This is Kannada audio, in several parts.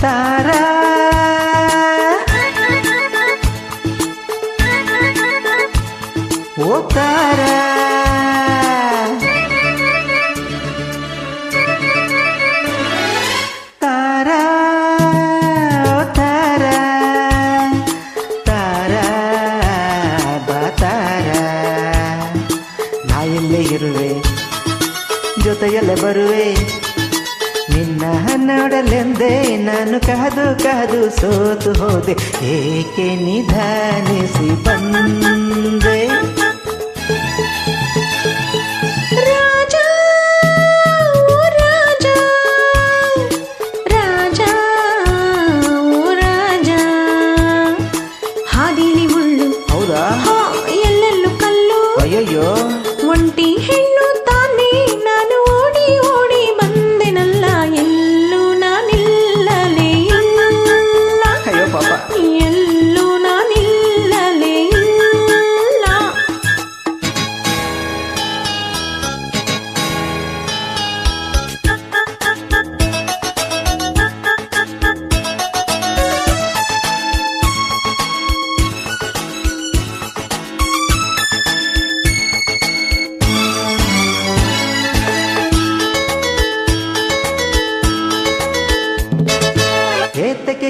ತಾರಾ ಓ ತಾರಾ ತಾರಾ ಓ ತಾರಾ ತಾರಾ ಬಾ ತಾರಾ ನಾ ಇಲ್ಲೇ ಇರುವೆ ಜೊತೆಯಲ್ಲೇ ಬರುವೆ ನಿನ್ನ ನೋಡಲೆಂದೇ ನಾನು ಕಾದು ಕಾದು ಸೋತು ಹೋದೆ ಏಕೆ ನಿಧಾನಿಸಿ ಬಂದೆ? ಹಾದಿಲಿ ಮುಳ್ಳು ಹೌದಾ? ಹಾ ಎಲ್ಲೆಲ್ಲೂ ಕಲ್ಲು. ಅಯ್ಯಯ್ಯೋ.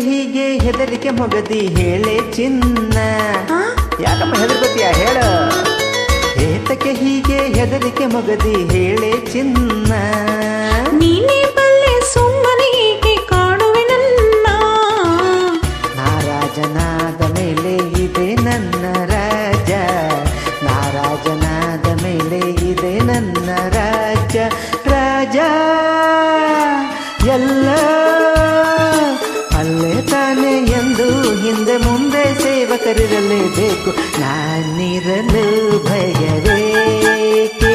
ಹೀಗೆ ಹೆದರಿಕೆ ಮೊಗದಿ ಹೇಳೆ ಚಿನ್ನ? ಯಾಕಮ್ಮ ಹೆದರ್ಕೋತೀಯ? ಹೇಳ. ಏತಕ್ಕೆ ಹೀಗೆ ಹೆದರಿಕೆ ಮೊಗದಿ ಹೇಳೆ ಚಿನ್ನ. ನೀನೇ ಬಲ್ಲೆ ಸುಮ್ಮನೆ ಹೀಗೆ ಕಾಡುವೆ ನನ್ನ. ನಾರಾಜನಾದ ಮೇಲೆ ಇದೆ ನನ್ನ ರಾಜ ನಾರಾಜನಾದ ಮೇಲೆ ಇದೆ ನನ್ನ ರಾಜ ರಾಜ ಎಲ್ಲ ಹಿಂದೆ ಮುಂದೆ ಸೇವಕರಿರಲೇಬೇಕು ನಾನಿರಲು ಭಯವೇಕೆ?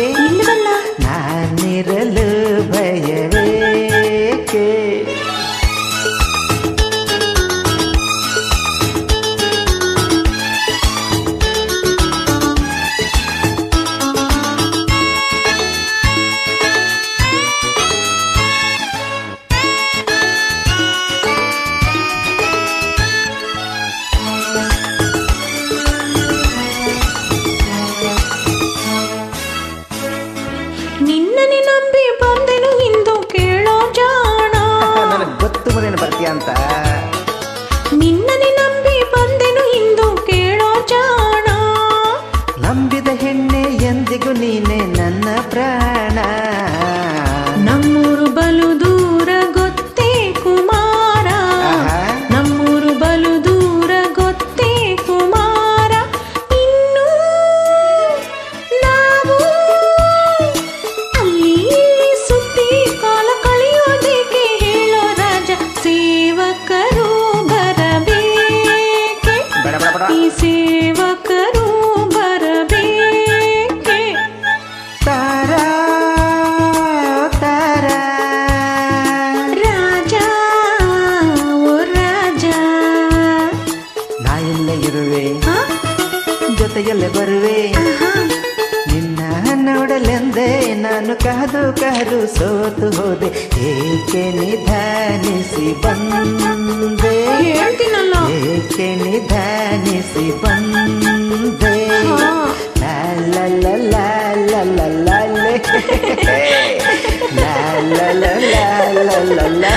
ನಾನಿರಲು ನಂಬಿದ ಹೆಣ್ಣೆ ಎಂದಿಗೂ ನೀನೆ ನನ್ನ ಪ್ರಾಣ. ನಮ್ಮೂರು ಬಲು ದೂರ ಗೊತ್ತೇ ಕುಮಾರ. ನಮ್ಮೂರು ಬಲು ದೂರ ಗೊತ್ತೇ ಕುಮಾರ. ಇನ್ನು ನಾವು ಅಲ್ಲಿ ಸುತ್ತಿ ಕಾಲ ಕಳೆಯೋದಕ್ಕೆ ಹೇಳೋ ರಾಜ ಸೇವಕರು ಬರಬೇಕೆ? ಈ ಸೇವಕರು ನಾನು ಕಾದು ಕಾದು ಸೋತು ಹೋದೆ ಏಕೆ ನಿಧಾನಿಸಿ ಬಂದೆ ಹೇಳ್ತೀನಲ್ಲ ಏಕೆ ನಿಧಾನಿಸಿ ಬಂದೆ ಹಾ. ಲಾ ಲಾ ಲಾ ಲಾ ಲಾ ಲಾ